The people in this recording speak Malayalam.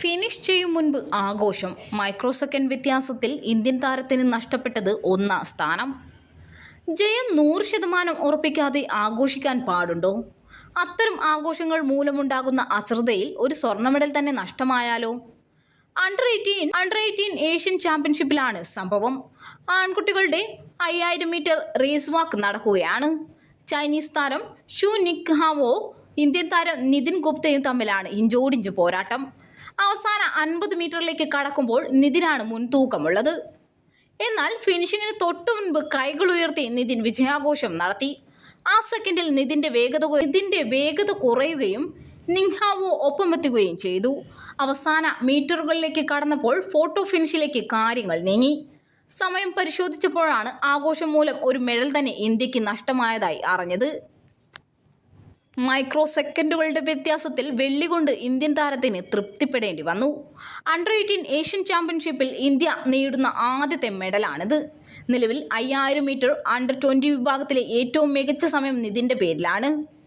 ഫിനിഷ് ചെയ്യും മുൻപ് ആഘോഷം. മൈക്രോസെക്കൻഡ് വ്യത്യാസത്തിൽ ഇന്ത്യൻ താരത്തിന് നഷ്ടപ്പെട്ടത് ഒന്നാം സ്ഥാനം. ജയം നൂറ് ശതമാനം ഉറപ്പിക്കാതെ ആഘോഷിക്കാൻ പാടുണ്ടോ? അത്തരം ആഘോഷങ്ങൾ മൂലമുണ്ടാകുന്ന അശ്രദ്ധയിൽ ഒരു സ്വർണ മെഡൽ തന്നെ നഷ്ടമായാലോ? Under eighteen under eighteen Asian ചാമ്പ്യൻഷിപ്പിലാണ് സംഭവം. ആൺകുട്ടികളുടെ അയ്യായിരം മീറ്റർ റേസ് വാക്ക് നടക്കുകയാണ്. ചൈനീസ് താരം ഷു നിക് ഹാവോ ഇന്ത്യൻ താരം നിതിൻ ഗുപ്തയും തമ്മിലാണ് ഇഞ്ചോടിഞ്ച് പോരാട്ടം. അവസാന അൻപത് മീറ്ററിലേക്ക് കടക്കുമ്പോൾ നിതിനാണ് മുൻതൂക്കമുള്ളത്. എന്നാൽ ഫിനിഷിങ്ങിന് തൊട്ടു മുൻപ് കൈകൾ ഉയർത്തി നിതിൻ വിജയാഘോഷം നടത്തി. ആ സെക്കൻഡിൽ നിതിന്റെ വേഗത നിതിന്റെ വേഗത കുറയുകയും നിങ്ഹാവോ ഒപ്പമെത്തുകയും ചെയ്തു. അവസാന മീറ്ററുകളിലേക്ക് കടന്നപ്പോൾ ഫോട്ടോ ഫിനിഷിലേക്ക് കാര്യങ്ങൾ നീങ്ങി. സമയം പരിശോധിച്ചപ്പോഴാണ് ആഘോഷം മൂലം ഒരു മെഡൽ തന്നെ ഇന്ത്യയ്ക്ക് നഷ്ടമായതായി അറിഞ്ഞത്. മൈക്രോ സെക്കൻഡുകളുടെ വ്യത്യാസത്തിൽ വെള്ളി കൊണ്ട് ഇന്ത്യൻ താരത്തിന് തൃപ്തിപ്പെടേണ്ടി വന്നു. അണ്ടർ എയ്റ്റീൻ ഏഷ്യൻ ചാമ്പ്യൻഷിപ്പിൽ ഇന്ത്യ നേടുന്ന ആദ്യത്തെ മെഡലാണിത്. നിലവിൽ അയ്യായിരം മീറ്റർ അണ്ടർ ട്വന്റി വിഭാഗത്തിലെ ഏറ്റവും മികച്ച സമയം നിതിന്റെ പേരിലാണ്.